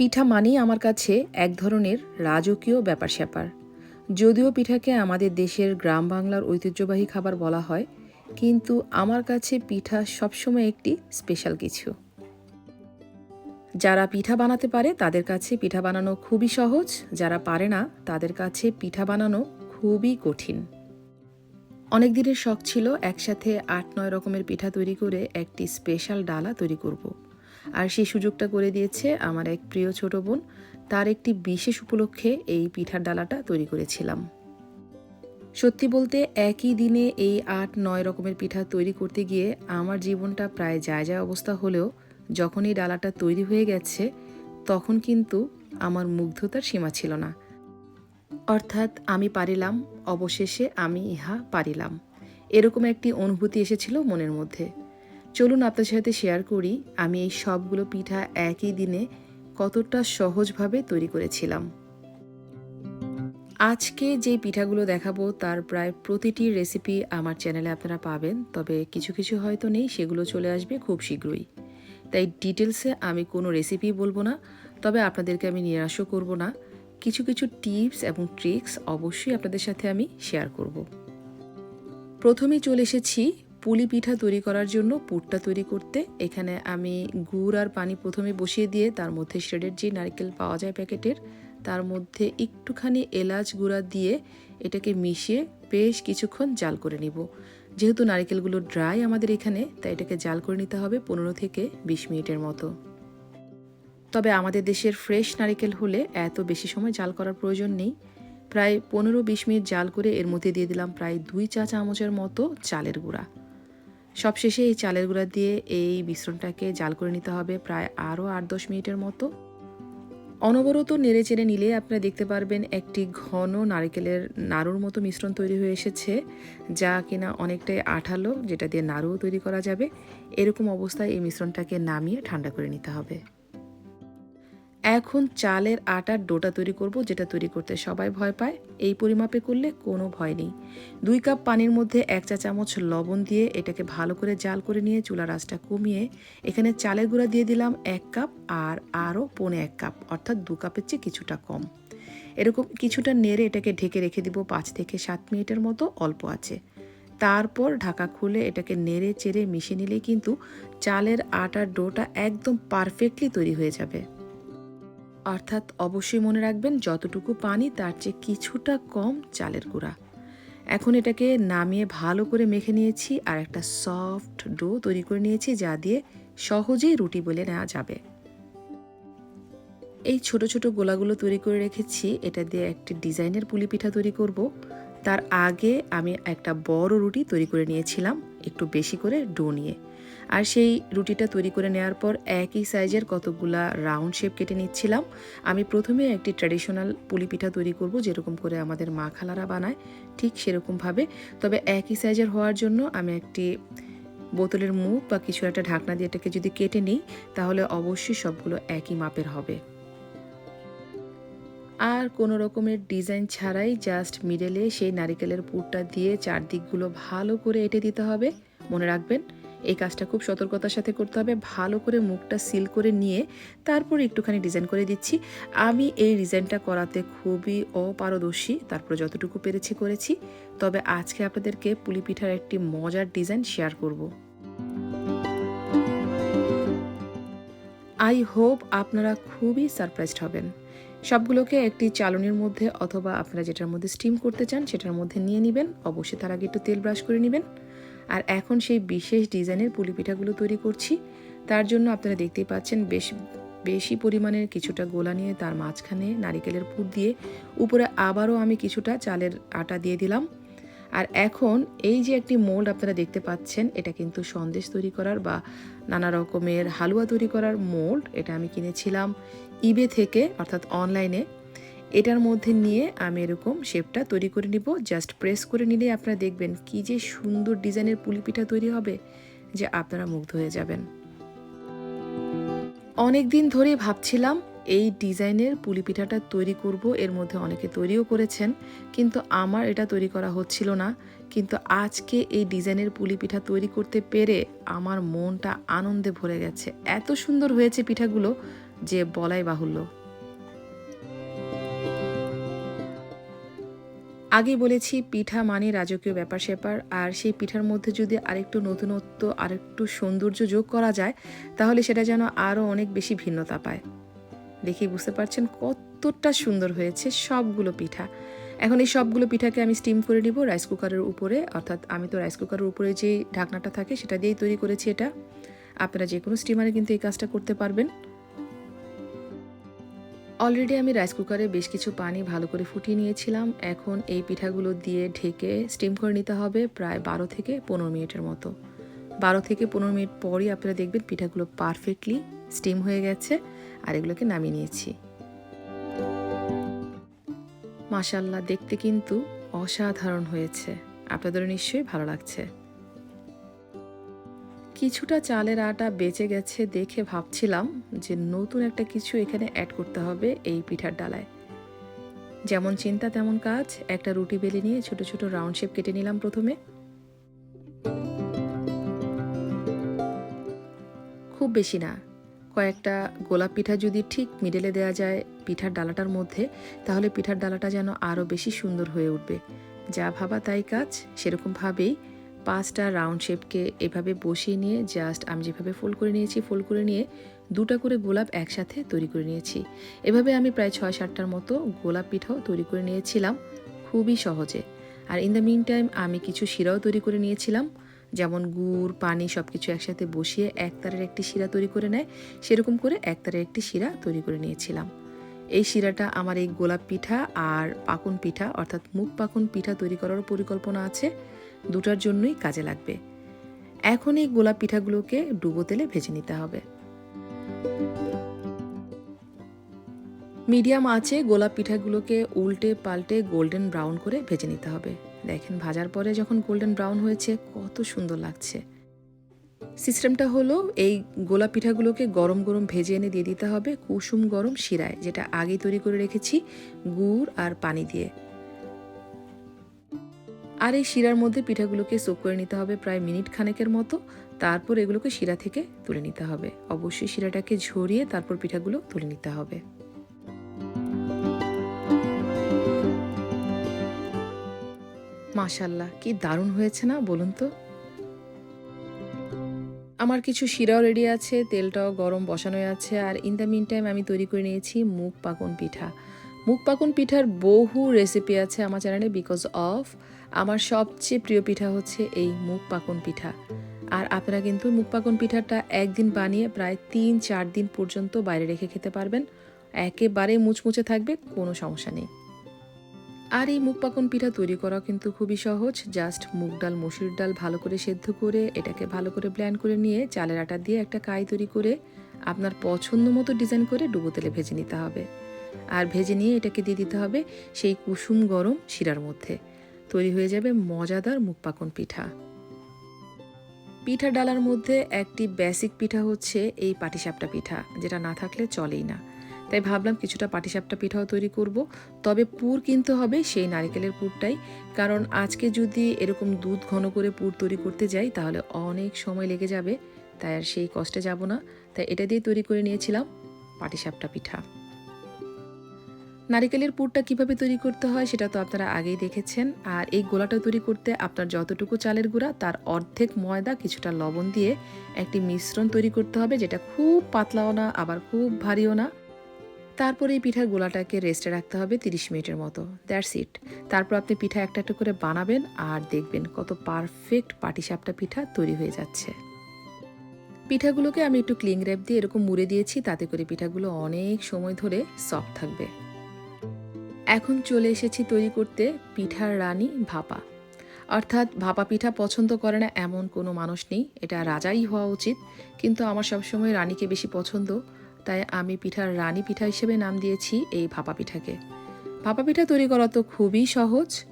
পিঠা মানেই আমার কাছে এক ধরনের রাজকীয় ব্যাপার স্যাপার যদিও পিঠাকে আমাদের দেশের গ্রাম বাংলার ঐতিহ্যবাহী খাবার বলা হয়, কিন্তু আমার কাছে পিঠা সবসময় একটি স্পেশাল কিছু। যারা পিঠা বানাতে পারে, তাদের কাছে পিঠা বানানো খুবই সহজ, যারা পারে না, তাদের কাছে পিঠা বানানো খুবই কঠিন। অনেক দিনের শখ ছিল একসাথে আট নয় রকমের পিঠা তৈরি করে একটি স্পেশাল ডালা তৈরি করব। আর সেই সুযোগটা করে দিয়েছে আমার এক প্রিয় ছোট বোন। তার একটি বিশেষ উপলক্ষে এই পিঠার ডালাটা তৈরি করেছিলাম। সত্যি বলতে একই দিনে এই আট, নয় রকমের পিঠা তৈরি করতে গিয়ে আমার জীবনটা প্রায় যায় যায় অবস্থা হলেও যখন এই ডালাটা তৈরি হয়ে গেছে, তখন কিন্তু আমার মুগ্ধতার সীমা ছিল না। অর্থাৎ আমি পারিলাম, অবশেষে আমি ইহা পারিলাম। এরকম একটি অনুভূতি এসেছিল মনের মধ্যে। চলুন আপনার সাথে শেয়ার করি, আমি এই সবগুলো পিঠা একই দিনে কতটা সহজভাবে তৈরি করেছিলাম। আজকে যে পিঠাগুলো দেখাবো, তার প্রায় প্রতিটি রেসিপি আমার চ্যানেলে আপনারা পাবেন, তবে কিছু কিছু হয়তো নেই, সেগুলো চলে আসবে খুব শীঘ্রই। তাই ডিটেলসে আমি কোনো রেসিপি বলব না, তবে আপনাদেরকে আমি নিরাশও করব না। কিছু কিছু টিপস এবং ট্রিক্স অবশ্যই আপনাদের সাথে আমি শেয়ার করব। প্রথমেই চলে এসেছি পুলি পিঠা তৈরি করার জন্য পুরটা তৈরি করতে এখানে আমি গুড় আর পানি প্রথমে বসিয়ে দিয়ে তার মধ্যে শ্রেডের যে নারকেল পাওয়া যায় প্যাকেটের, তার মধ্যে একটুখানি এলাচ গুঁড়া দিয়ে এটাকে মিশিয়ে বেশ কিছুক্ষণ জাল করে নিব। যেহেতু নারকেলগুলো ড্রাই আমাদের এখানে, তাই এটাকে জাল করে নিতে হবে পনেরো থেকে বিশ মিনিটের মতো। তবে আমাদের দেশের ফ্রেশ নারিকেল হলে এত বেশি সময় জাল করার প্রয়োজন নেই। প্রায় পনেরো বিশ মিনিট জাল করে এর মধ্যে দিয়ে দিলাম প্রায় দুই চা চামচের মতো চালের গুঁড়া। সবশেষে এই চালের গুঁড়া দিয়ে এই মিশ্রণটাকে জাল করে নিতে হবে প্রায় আরও আট দশ মিনিটের মতো। অনবরত নেড়ে চেড়ে নিলে আপনারা দেখতে পারবেন একটি ঘন নারকেলের নাড়ুর মতো মিশ্রণ তৈরি হয়ে এসেছে, যা কিনা অনেকটাই আঠালো, যেটা দিয়ে নাড়ুও তৈরি করা যাবে। এরকম অবস্থায় এই মিশ্রণটাকে নামিয়ে ঠান্ডা করে নিতে হবে। এখন চালের আটার ডোটা তৈরি করব, যেটা তৈরি করতে সবাই ভয় পায়। এই পরিমাপে করলে কোনো ভয় নেই। দুই কাপ পানির মধ্যে এক চা চামচ লবণ দিয়ে এটাকে ভালো করে জাল করে নিয়ে চুলার আঁচটা কমিয়ে এখানে চালের গুঁড়া দিয়ে দিলাম এক কাপ আর আরও পৌনে এক কাপ, অর্থাৎ দু কাপের চেয়ে কিছুটা কম। এরকম কিছুটা নেড়ে এটাকে ঢেকে রেখে দিব পাঁচ থেকে সাত মিনিটের মতো অল্প আছে। তারপর ঢাকা খুলে এটাকে নেড়ে চেড়ে মিশিয়ে নিলেই কিন্তু চালের আটার ডোটা একদম পারফেক্টলি তৈরি হয়ে যাবে। অর্থাৎ অবশ্যই মনে রাখবেন, যতটুকু পানি, তার চেয়ে কিছুটা কম চালের গুঁড়া। এখন এটাকে নামিয়ে ভালো করে মেখে নিয়েছি আর একটা সফট ডো তৈরি করে নিয়েছি যা দিয়ে সহজেই রুটি বলে নেওয়া যাবে। এই ছোট ছোট গোলাগুলো তৈরি করে রেখেছি। এটা দিয়ে একটি ডিজাইনের পুলি পিঠা তৈরি করব। তার আগে আমি একটা বড় রুটি তৈরি করে নিয়েছিলাম, একটু বেশি করে ডো নিয়ে। আর সেই রুটিটা তৈরি করে নেওয়ার পর একই সাইজের কতগুলা রাউন্ড শেপ কেটে নিচ্ছিলাম। আমি প্রথমে একটি ট্র্যাডিশনাল পুলি পিঠা তৈরি করব, যেরকম করে আমাদের মা খালারা বানায়, ঠিক সেরকমভাবে। তবে একই সাইজের হওয়ার জন্য আমি একটি বোতলের মুখ বা কিছু একটা ঢাকনা দিয়ে এটাকে যদি কেটে নিই, তাহলে অবশ্যই সবগুলো একই মাপের হবে। আর কোনো রকমের ডিজাইন ছাড়াই জাস্ট মিডেলে সেই নারিকেলের পুরটা দিয়ে চারদিকগুলো ভালো করে এঁটে দিতে হবে। মনে রাখবেন এই কাজটা খুব সতর্কতার সাথে করতে হবে, ভালো করে মুখটা সিল করে নিয়ে তারপর একটুখানি ডিজাইন করে দিচ্ছি। আমি এই ডিজাইনটা করাতে খুবই অপারদর্শী, তারপর যতটুকু পেরেছি করেছি। তবে আজকে আপনাদেরকে পুলি পিঠার একটি মজার ডিজাইন শেয়ার করব। আই হোপ আপনারা খুবই সারপ্রাইজড হবেন। সবগুলোকে একটি চালনির মধ্যে অথবা আপনারা যেটার মধ্যে স্টিম করতে চান, সেটার মধ্যে নিয়ে নেবেন। অবশ্যই তার আগে একটু তেল ব্রাশ করে নেবেন। আর এখন সেই বিশেষ ডিজাইনের পুলি পিঠাগুলো তৈরি করছি। তার জন্য আপনারা দেখতেই পাচ্ছেন বেশ, বেশি পরিমাণের কিছুটা গোলা নিয়ে তার মাঝখানে নারিকেলের পুর দিয়ে উপরে আবারও আমি কিছুটা চালের আটা দিয়ে দিলাম। আর এখন এই যে একটি মোল্ড আপনারা দেখতে পাচ্ছেন, এটা কিন্তু সন্দেশ তৈরি করার বা নানা রকমের হালুয়া তৈরি করার মোল্ড, এটা আমি কিনেছিলাম ইবে থেকে, অর্থাৎ অনলাইনে এটার মধ্যে নিয়ে আমি এরকম শেপটা তৈরি করে নিব। জাস্ট প্রেস করে নিলে আপনারা দেখবেন কি যে সুন্দর ডিজাইনের পুলি পিঠা তৈরি হবে, যে আপনারা মুগ্ধ হয়ে যাবেন। অনেক দিন ধরে ভাবছিলাম এই ডিজাইনের পুলি পিঠাটা তৈরি করব, এর মধ্যে অনেকে তৈরিও করেছেন, কিন্তু আমার এটা তৈরি করা হচ্ছিল না। কিন্তু আজকে এই ডিজাইনের পুলি পিঠা তৈরি করতে পেরে আমার মনটা আনন্দে ভরে গেছে। এত সুন্দর হয়েছে পিঠাগুলো, যে বলাই বাহুল্য। আগেই বলেছি, পিঠা মানে রাজকীয় ব্যাপার স্যাপার। আর সেই পিঠার মধ্যে যদি আরেকটু নতুনত্ব, আরেকটু সৌন্দর্য যোগ করা যায়, তাহলে সেটা যেন আরও অনেক বেশি ভিন্নতা পায়। দেখেই বুঝতে পারছেন কতটা সুন্দর হয়েছে সবগুলো পিঠা। এখন এই সবগুলো পিঠাকে আমি স্টিম করে নিব রাইস কুকারের উপরে, অর্থাৎ আমি তো রাইস কুকারের উপরে যে ঢাকনাটা থাকে সেটা দিয়েই তৈরি করেছি এটা। আপনারা যে কোনো স্টিমারে কিন্তু এই কাজটা করতে পারবেন। অলরেডি আমি রাইস কুকারে বেশ কিছু পানি ভালো করে ফুটিয়ে নিয়েছিলাম। এখন এই পিঠাগুলো দিয়ে ঢেকে স্টিম করে নিতে হবে প্রায় বারো থেকে পনেরো মিনিটের মতো। বারো থেকে পনেরো মিনিট পরই আপনারা দেখবেন পিঠাগুলো পারফেক্টলি স্টিম হয়ে গেছে আর এগুলোকে নামিয়ে নিয়েছি। মাশাল্লাহ দেখতে কিন্তু অসাধারণ হয়েছে। আপনাদেরও নিশ্চয়ই ভালো লাগছে। কিছুটা চালের আটা বেঁচে গেছে দেখে ভাবছিলাম যে নতুন একটা কিছু এখানে অ্যাড করতে হবে এই পিঠার ডালায়। যেমন চিন্তা, তেমন কাজ, একটা রুটি বেলি নিয়ে ছোট ছোট রাউন্ড শেপ কেটে নিলাম প্রথমে। খুব বেশি না, কয়েকটা গোলাপ পিঠা যদি ঠিক মিডেলে দেওয়া যায় পিঠার ডালাটার মধ্যে, তাহলে পিঠার ডালাটা যেন আরও বেশি সুন্দর হয়ে উঠবে। যা ভাবা তাই কাজ সেরকমভাবেই পাঁচটা রাউন্ড শেপকে এভাবে বসিয়ে নিয়ে জাস্ট আমি যেভাবে ফোল্ড করে নিয়েছি ফোল্ড করে নিয়ে দুটা করে গোলাপ একসাথে তৈরি করে নিয়েছি। এভাবে আমি প্রায় ছয় সাতটার মতো গোলাপ পিঠাও তৈরি করে নিয়েছিলাম, খুবই সহজে। আর ইন দ্য মিন টাইম আমি কিছু শিরাও তৈরি করে নিয়েছিলাম, যেমন গুড়, পানি সব কিছু একসাথে বসিয়ে একতারের একটি শিরা তৈরি করে নেয়, সেরকম করে একতারের একটি শিরা তৈরি করে নিয়েছিলাম। এই শিরাটা আমার এই গোলাপ পিঠা আর পাকুন পিঠা, অর্থাৎ মুখ পাকুন পিঠা তৈরি করার পরিকল্পনা আছে। দুটার জন্যই কাজে লাগবে। এখন এই গোলাপ পিঠাগুলোকে ডুবো তেলে ভেজে নিতে হবে। মিডিয়াম আছে গোলাপ পিঠাগুলোকে উল্টে পাল্টে গোল্ডেন ব্রাউন করে ভেজে নিতে হবে। দেখেন ভাজার পরে যখন গোল্ডেন ব্রাউন হয়েছে, কত সুন্দর লাগছে। সিস্টেমটা হলো, এই গোলাপ পিঠাগুলোকে গরম গরম ভেজে এনে দিয়ে দিতে হবে কুসুম গরম শিরায়, যেটা আগে তৈরি করে রেখেছি, গুড় আর পানি দিয়ে। আর এই শিরার মধ্যে পিঠাগুলোকে সোপ করে নিতে হবে প্রায় মিনিট খানেকের মতো। তারপর এগুলোকে শিরা থেকে তুলে নিতে হবে। অবশ্যই শিরাটাকে ঝরিয়ে তারপর পিঠাগুলো তুলে নিতে হবে। মাশাল্লাহ কি দারুণ হয়েছে না বলুন তো? আমার কিছু শিরাও রেডি আছে, তেলটাও গরম বসানো আছে, আর ইন দ্য মিন টাইম আমি তৈরি করে নিয়েছি মুগ পাকন পিঠা। মুগ পাকন পিঠার বহু রেসিপি আছে আমার চ্যানেলে বিকজ অফ আমার সবচেয়ে প্রিয় পিঠা হচ্ছে এই মুগ পাকন পিঠা। আর আপনারা কিন্তু মুগ পাকন পিঠাটা একদিন বানিয়ে প্রায় তিন, চার দিন পর্যন্ত বাইরে রেখে খেতে পারবেন। একেবারে মুচমুচে থাকবে, কোনো সমস্যা নেই। আর এই মুগ পাকন পিঠা তৈরি করা কিন্তু খুবই সহজ। জাস্ট মুগ ডাল, মসুর ডাল ভালো করে সেদ্ধ করে, এটাকে ভালো করে ব্ল্যান্ড করে নিয়ে চালের আটা দিয়ে একটা কাই তৈরি করে আপনার পছন্দ মতো ডিজাইন করে ডুবো তেলে ভেজে নিতে হবে। আর ভেজে নিয়ে এটাকে দিয়ে দিতে হবে সেই কুসুম গরম শিরার মধ্যে। তৈরি হয়ে যাবে মজাদার মুখপাকন পিঠা। পিঠা ডালার মধ্যে একটি বেসিক পিঠা হচ্ছে এই পাটিসাপটা পিঠা, যেটা না থাকলে চলেই না। তাই ভাবলাম কিছুটা পাটিসাপটা পিঠাও তৈরি করব, তবে পুর কিনতে হবে সেই নারিকেলের পুরটাই, কারণ আজকে যদি এরকম দুধ ঘন করে পুর তৈরি করতে যাই, তাহলে অনেক সময় লেগে যাবে, তাই আর সেই কষ্টে যাব না। তাই এটা দিয়ে তৈরি করে নিয়েছিলাম পাটিসাপটা পিঠা। নারিকেলের পুরটা কীভাবে তৈরি করতে হয় সেটা তো আপনারা আগেই দেখেছেন। আর এই গোলাটা তৈরি করতে আপনার যতটুকু চালের গুঁড়া, তার অর্ধেক ময়দা, কিছুটা লবণ দিয়ে একটি মিশ্রণ তৈরি করতে হবে যেটা খুব পাতলাও না, আবার খুব ভারীও না। তারপরে এই পিঠার গোলাটাকে রেস্টে রাখতে হবে তিরিশ মিনিটের মতো। দ্যাটস ইট তারপর আপনি পিঠা একটা একটা করে বানাবেন আর দেখবেন কত পারফেক্ট পাটিসাপটা পিঠা তৈরি হয়ে যাচ্ছে। পিঠাগুলোকে আমি একটু ক্লিং র্যাপ দিয়ে এরকম মুড়ে দিয়েছি, তাতে করে পিঠাগুলো অনেক সময় ধরে সফট থাকবে। এখন চলে এসেছি তৈরি করতে পিঠার রানী ভাপা। অর্থাৎ ভাপা পিঠা পছন্দ করে না এমন কোনো মানুষ নেই, এটা রাজাই হওয়া উচিত। কিন্তু আমার সবসময় রানীকে বেশি পছন্দ, তাই আমি পিঠার রানী পিঠা হিসেবে নাম দিয়েছি এই ভাপা পিঠাকে। ভাপা পিঠা তৈরি করা তো খুবই সহজ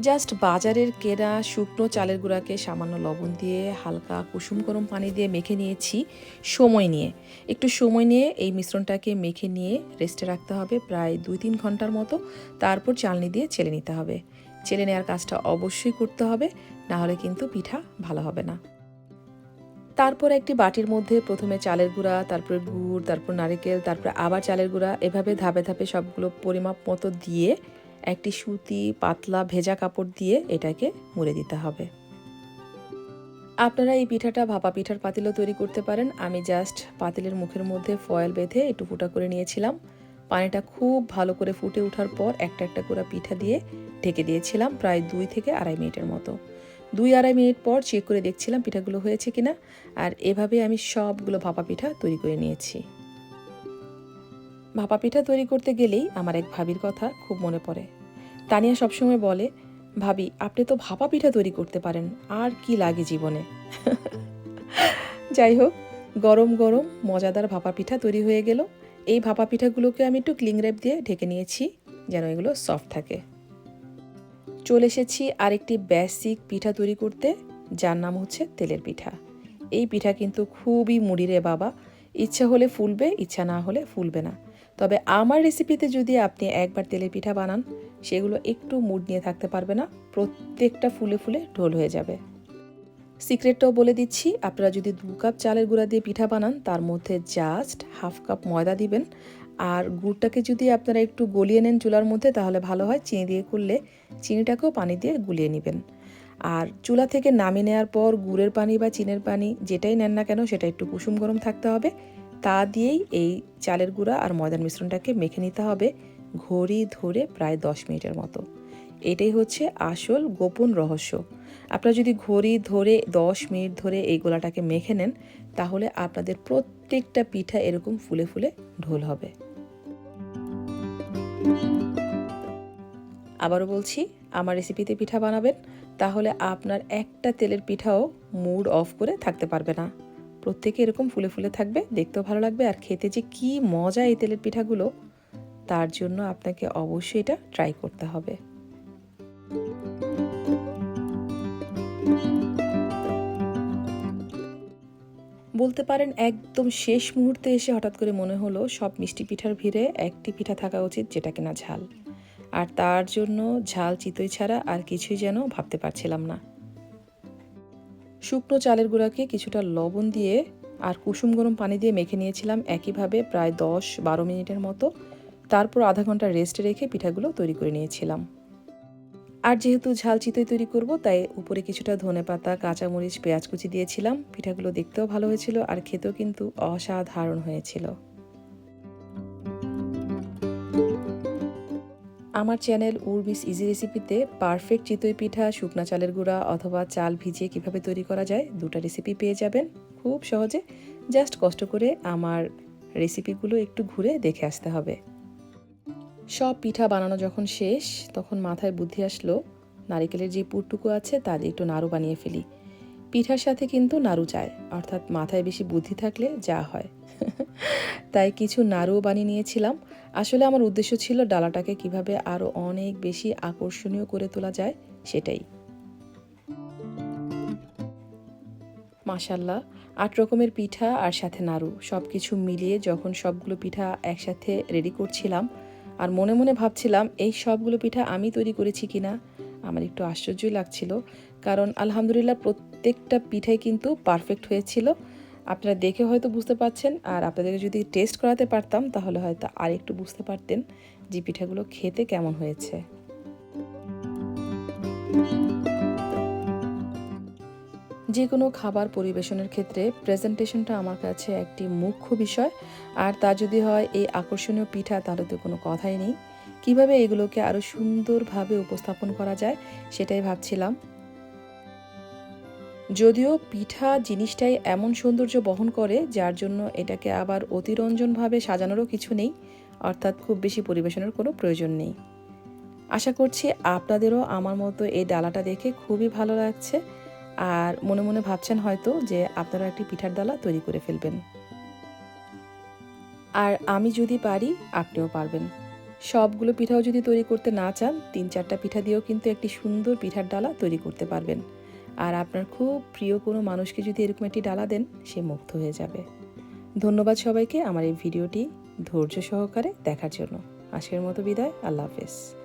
জাস্ট বাজারের কেনা শুকনো চালের গুঁড়াকে সামান্য লবণ দিয়ে হালকা কুসুম গরম পানি দিয়ে মেখে নিয়েছি। সময় নিয়ে। একটু সময় নিয়ে এই মিশ্রণটাকে মেখে নিয়ে রেস্টে রাখতে হবে প্রায় দুই তিন ঘণ্টার মতো। তারপর চালনি দিয়ে চেলে নিতে হবে। চেলে নেওয়ার কাজটা অবশ্যই করতে হবে না হলে কিন্তু পিঠা ভালো হবে না। তারপর একটি বাটির মধ্যে প্রথমে চালের গুঁড়া, তারপরে গুড়, তারপর নারিকেল, তারপরে আবার চালের গুঁড়া, এভাবে ধাপে ধাপে সবগুলো পরিমাপ মতো দিয়ে একটি সুতি পাতলা ভেজা কাপড় দিয়ে এটাকে মুড়ে দিতে হবে। আপনারা এই পিঠাটা ভাপা পিঠার পাতিলও তৈরি করতে পারেন। আমি জাস্ট পাতিলের মুখের মধ্যে ফয়েল বেঁধে একটু ফুটা করে নিয়েছিলাম। পানিটা খুব ভালো করে ফুটে ওঠার পর একটা একটা করে পিঠা দিয়ে ঢেকে দিয়েছিলাম প্রায় দুই থেকে আড়াই মিনিটের মতো। দুই আড়াই মিনিট পর চেক করে দেখছিলাম পিঠাগুলো হয়েছে কিনা আর এভাবে আমি সবগুলো ভাপা পিঠা তৈরি করে নিয়েছি। ভাপা পিঠা তৈরি করতে গেলেই আমার এক ভাবির কথা খুব মনে পড়ে। তানিয়া সবসময় বলে, ভাবি, আপনি তো ভাপা পিঠা তৈরি করতে পারেন, আর কি লাগে জীবনে? যাই হোক, গরম গরম মজাদার ভাপা পিঠা তৈরি হয়ে গেল। এই ভাপা পিঠাগুলোকে আমি একটু ক্লিং র্যাপ দিয়ে ঢেকে নিয়েছি, যেন এগুলো সফট থাকে। চলে এসেছি আরেকটি বেসিক পিঠা তৈরি করতে, যার নাম হচ্ছে তেলের পিঠা। এই পিঠা কিন্তু খুবই মুড়ি রে বাবা, ইচ্ছা হলে ফুলবে, ইচ্ছা না হলে ফুলবে না। তবে আমার রেসিপিতে যদি আপনি একবার তেলের পিঠা বানান, সেগুলো একটু মুড নিয়ে থাকতে পারবে না, প্রত্যেকটা ফুলে ফুলে ঢোল হয়ে যাবে। সিক্রেটটাও বলে দিচ্ছি, আপনারা যদি দু কাপ চালের গুঁড়া দিয়ে পিঠা বানান, তার মধ্যে জাস্ট হাফ কাপ ময়দা দিবেন। আর গুড়টাকে যদি আপনারা একটু গলিয়ে নেন চুলার মধ্যে, তাহলে ভালো হয়, চিনি দিয়ে করলে চিনিটাকেও পানি দিয়ে গুলিয়ে নেবেন। আর চুলা থেকে নামিয়ে নেওয়ার পর, গুড়ের পানি বা চিনের পানি যেটাই নেন না কেন, সেটা একটু কুসুম গরম থাকতে হবে। তা দিয়েই এই চালের গুঁড়া আর ময়দার মিশ্রণটাকে মেখে নিতে হবে ঘড়ি ধরে প্রায় দশ মিনিটের মতো। এটাই হচ্ছে আসল গোপন রহস্য। আপনারা যদি ঘড়ি ধরে দশ মিনিট ধরে এই গোলাটাকে মেখে নেন, তাহলে আপনাদের প্রত্যেকটা পিঠা এরকম ফুলে ফুলে ঢোল হবে। আবারও বলছি, আমার রেসিপিতে পিঠা বানাবেন, তাহলে আপনার একটা তেলের পিঠাও মুড অফ করে থাকতে পারবে না। প্রত্যেকে এরকম ফুলে ফুলে থাকবে, দেখতেও ভালো লাগবে। আর খেতে যে কি মজা এই তেলের পিঠাগুলো, তার জন্য আপনাকে অবশ্যই এটা ট্রাই করতে হবে। বলতে পারেন একদম শেষ মুহূর্তে এসে হঠাৎ করে মনে হলো সব মিষ্টি পিঠার ভিড়ে একটি পিঠা থাকা উচিত, যেটা কিনা ঝাল। আর তার জন্য ঝাল চিতই ছাড়া আর কিছুই যেন ভাবতে পারছিলাম না। শুকনো চালের গুঁড়াকে কিছুটা লবণ দিয়ে আর কুসুম গরম পানি দিয়ে মেখে নিয়েছিলাম একইভাবে প্রায় দশ বারো মিনিটের মতো। তারপর আধা ঘণ্টা রেস্টে রেখে পিঠাগুলো তৈরি করে নিয়েছিলাম। আর যেহেতু ঝাল চিতই তৈরি করব, তাই উপরে কিছুটা ধনে পাতা, কাঁচামরিচ, পেঁয়াজ কুচি দিয়েছিলাম। পিঠাগুলো দেখতেও ভালো হয়েছিল আর খেতেও কিন্তু অসাধারণ হয়েছিল। আমার চ্যানেল উর্বিস ইজি রেসিপিতে পারফেক্ট চিতই পিঠা, শুকনা চালের গুঁড়া অথবা চাল ভিজিয়ে কীভাবে তৈরি করা যায় দুটা রেসিপি পেয়ে যাবেন। খুব সহজে জাস্ট কষ্ট করে আমার রেসিপিগুলো একটু ঘুরে দেখে আসতে হবে। সব পিঠা বানানো যখন শেষ, তখন মাথায় বুদ্ধি আসলো, নারিকেলের যে পুরটুকু আছে তা দিয়ে একটু নাড়ু বানিয়ে ফেলি। পিঠার সাথে কিন্তু নাড়ু চায় অর্থাৎ মাথায় বেশি বুদ্ধি থাকলে যা হয়। তাই কিছু নাড়ুও বানিয়ে নিয়েছিলাম। আসলে আমার উদ্দেশ্য ছিল ডালাটাকে কীভাবে আরও অনেক বেশি আকর্ষণীয় করে তোলা যায় সেটাই। মাসাল্লাহ আট রকমের পিঠা আর সাথে নাড়ু সব কিছু মিলিয়ে যখন সবগুলো পিঠা একসাথে রেডি করছিলাম আর মনে মনে ভাবছিলাম, এই সবগুলো পিঠা আমি তৈরি করেছি কিনা? আমার একটু আশ্চর্যই লাগছিল, কারণ আলহামদুলিল্লাহ প্রত্যেকটা পিঠাই কিন্তু পারফেক্ট হয়েছিল। আপনারা দেখে হয়তো বুঝতে পারছেন, আর আপনাদেরকে যদি টেস্ট করাতে পারতাম, তাহলে হয়তো আর একটু বুঝতে পারতেন যে পিঠাগুলো খেতে কেমন হয়েছে। যে কোনো খাবার পরিবেশনের ক্ষেত্রে প্রেজেন্টেশনটা আমার কাছে একটি মুখ্য বিষয়, আর তা যদি হয় এই আকর্ষণীয় পিঠা, তাহলে তো কোনো কথাই নেই। কীভাবে এগুলোকে আরও সুন্দরভাবে উপস্থাপন করা যায়, সেটাই ভাবছিলাম। যদিও পিঠা জিনিসটাই এমন সৌন্দর্য বহন করে, যার জন্য এটাকে আবার অতিরঞ্জনভাবে সাজানোরও কিছু নেই, অর্থাৎ খুব বেশি পরিবেশনের কোনো প্রয়োজন নেই। আশা করছি আপনাদেরও আমার মতো এই ডালাটা দেখে খুবই ভালো লাগছে, আর মনে মনে ভাবছেন হয়তো যে আপনারা একটি পিঠার ডালা তৈরি করে ফেলবেন। আর আমি যদি পারি, আপনিও পারবেন। সবগুলো পিঠাও যদি তৈরি করতে না চান, তিন চারটা পিঠা দিয়েও কিন্তু একটি সুন্দর পিঠার ডালা তৈরি করতে পারবেন। আর আপনার খুব প্রিয় কোনো মানুষকে যদি এরকম একটি ডালা দেন, সে মুগ্ধ হয়ে যাবে। ধন্যবাদ সবাইকে আমার এই ভিডিওটি ধৈর্য সহকারে দেখার জন্য। আজকের মতো বিদায়, আল্লাহ হাফেজ।